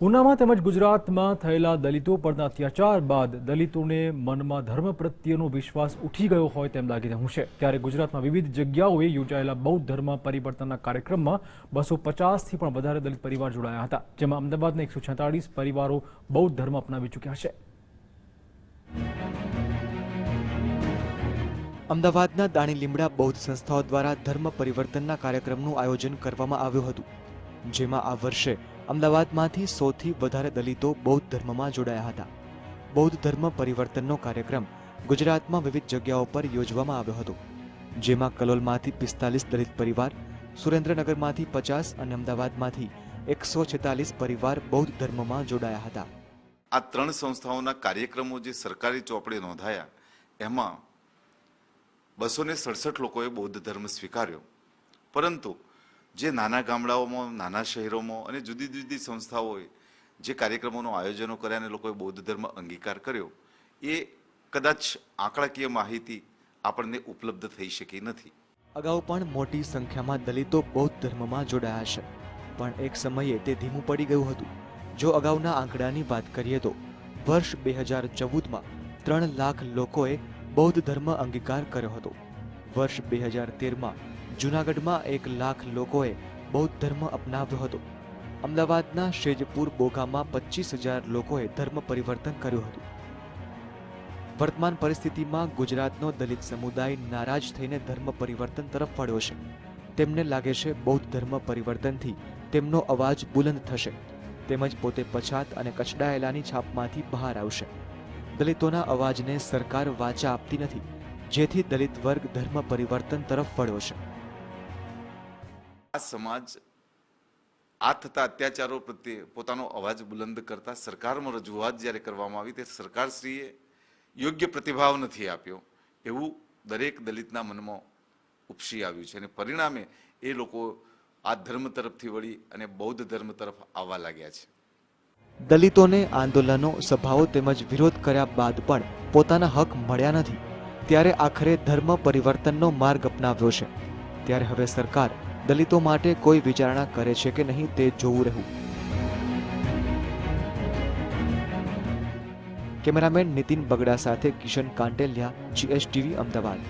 ઉનામાં તેમજ ગુજરાતમાં થયેલા દલિતો પરના અત્યાચાર બાદ દલિતોને મનમાં ધર્મ પ્રત્યેનો વિશ્વાસ ઉઠી ગયો હોય તેમ લાગી રહ્યું છે. ત્યારે ગુજરાતમાં વિવિધ જગ્યાઓએ યોજાયેલા બૌદ્ધ ધર્મ પરિવર્તનના કાર્યક્રમમાં બસો પચાસથી પણ વધારે દલિત પરિવાર જોડાયા હતા, જેમાં અમદાવાદના એકસો છેતાળીસ પરિવારો બૌદ્ધ ધર્મ અપનાવી ચૂક્યા છે. અમદાવાદના દાણી લીમડા બૌદ્ધ સંસ્થાઓ દ્વારા ધર્મ પરિવર્તનના કાર્યક્રમનું આયોજન કરવામાં આવ્યું હતું, જેમાં આ વર્ષે અમદાવાદમાંથી સૌથી વધારે દલિતો બૌદ્ધ ધર્મમાં જોડાયા હતા. બૌદ્ધ ધર્મ પરિવર્તનનો કાર્યક્રમ ગુજરાતમાં વિવિધ જગ્યાઓ પર યોજવામાં આવ્યો હતો, જેમાં કલોલમાંથી પિસ્તાલીસ દલિત પરિવાર, સુરેન્દ્રનગરમાંથી પચાસ અને અમદાવાદમાંથી એકસો છેતાલીસ પરિવાર બૌદ્ધ ધર્મમાં જોડાયા હતા. આ ત્રણ સંસ્થાઓના કાર્યક્રમો જે સરકારી ચોપડે નોંધાયા, એમાં બસો ને સડસઠ લોકોએ બૌદ્ધ ધર્મ સ્વીકાર્યો. પરંતુ જે નાના ગામડાઓમાં, નાના શહેરોમાં અને જુદી જુદી સંસ્થાઓએ જે કાર્યક્રમોનું આયોજનો કર્યા અને લોકોએ બૌદ્ધ ધર્મ અંગીકાર કર્યો, એ કદાચ આંકડાકીય માહિતી આપણને ઉપલબ્ધ થઈ શકી નથી. અગાઉ પણ મોટી સંખ્યામાં દલિતો બૌદ્ધ ધર્મમાં જોડાયા છે. પણ એક સમયે તે ધીમું પડી ગયું હતું. જો અગાઉના આંકડાની વાત કરીએ તો, વર્ષ બે હજાર ચૌદમાં ત્રણ લાખ લોકોએ બૌદ્ધ ધર્મ અંગીકાર કર્યો હતો. વર્ષ બે હજાર તેરમાં જૂનાગઢમાં એક લાખ લોકોએ બૌદ્ધ ધર્મ અપનાવ્યો હતો. અમદાવાદના શેજપુર બોગામાં પચીસ હજાર લોકોએ ધર્મ પરિવર્તન કર્યું હતું. વર્તમાન પરિસ્થિતિમાં ગુજરાતનો દલિત સમુદાય નારાજ થઈને ધર્મ પરિવર્તન તરફ વળ્યો છે. તેમને લાગે છે બૌદ્ધ ધર્મ પરિવર્તનથી તેમનો અવાજ બુલંદ થશે. તેમજ પોતે પછાત અને કચડાયેલાની છાપમાંથી બહાર આવશે. દલિતોના અવાજને સરકાર વાચા આપતી નથી, જેથી દલિત વર્ગ ધર્મ પરિવર્તન તરફ વળ્યો છે. સમાજ આ થતા અત્યાચારો પ્રત્યે પોતાનો અવાજ બુલંદ કરતા સરકારમાં રજૂઆત જ્યારે કરવામાં આવી ત્યારે સરકારશ્રીએ યોગ્ય પ્રતિભાવ નથી આપ્યો. એવું દરેક દલિતના મનમાં ઉપસી આવ્યું છે અને પરિણામે એ લોકો આ ધર્મ તરફથી વળી અને બૌદ્ધ ધર્મ તરફ આવવા લાગ્યા છે. દલિતોને આંદોલનો, સભાઓ તેમજ વિરોધ કર્યા બાદ પણ પોતાના હક મળ્યા નથી. ત્યારે આખરે ધર્મ પરિવર્તનનો માર્ગ અપનાવ્યો છે. ત્યારે હવે સરકાર દલિતો માટે કોઈ વિચારણા કરે છે કે નહીં તે જોવું રહ્યું કેમેરામેન નીતિન બગડા સાથે કિશન કાંટેલિયા, જીએસટીવી અમદાવાદ.